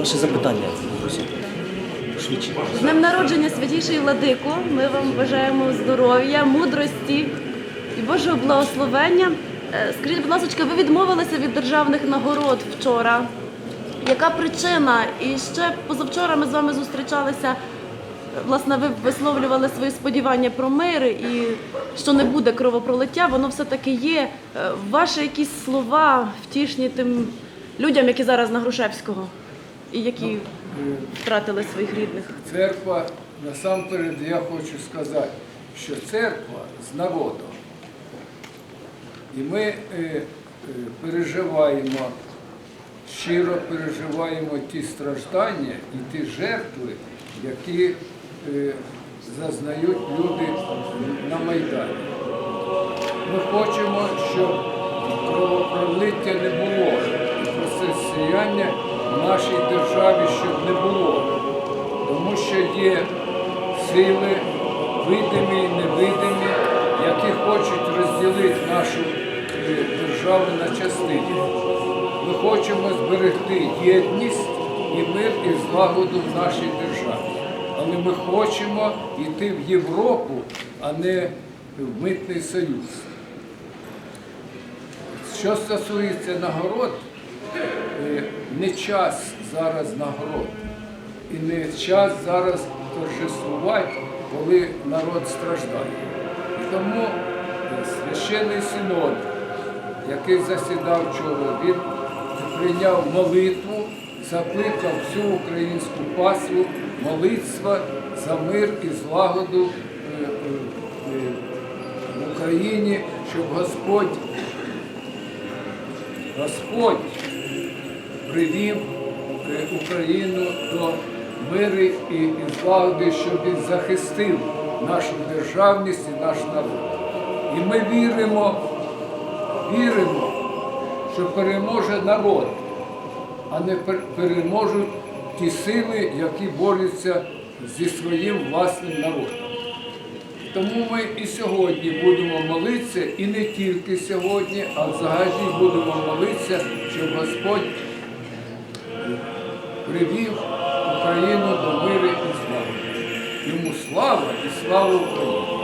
Ваше запитання. Швидше. З днем народження святіший владико. Ми вам бажаємо здоров'я, мудрості і Божого благословення. Е, Скажіть, будь ласка, ви відмовилися від державних нагород вчора. Яка причина? І ще позавчора ми з вами зустрічалися. Власне, ви висловлювали свої сподівання про мир і що не буде кровопролиття, воно все-таки є. Е, Ваші якісь слова втішні тим людям, які зараз на Грушевського і які втратили своїх рідних. Церква, насамперед я хочу сказати, що церква з народом. І ми е, е, переживаємо, щиро переживаємо ті страждання і ті жертви, які е, зазнають люди на Майдані. Ми хочемо, щоб кровопролиття не було, і протистояння в нашій державі, щоб не було. Тому що є сили, видимі і невидимі, які хочуть розділити нашу е, державу на частини. Ми хочемо зберегти єдність і мир і злагоду в нашій державі. Але ми хочемо йти в Європу, а не в митний союз. Що стосується нагород, не час зараз нагород. І не час зараз торжествувати, коли народ страждає. І тому е, священний синод, який засідав вчора, він прийняв молитву, закликав всю українську паству молитва за мир і злагоду е, е, е, в Україні, щоб Господь Господь привів е, Україну до миру і, злагоди, щоб він захистив нашу державність і наш народ. І ми віримо, віримо, що переможе народ, а не переможуть ті сили, які борються зі своїм власним народом. Тому ми і сьогодні будемо молитися, і не тільки сьогодні, а взагалі будемо молитися, щоб Господь привів Україну до миру і слави. Йому слава і слава Україні!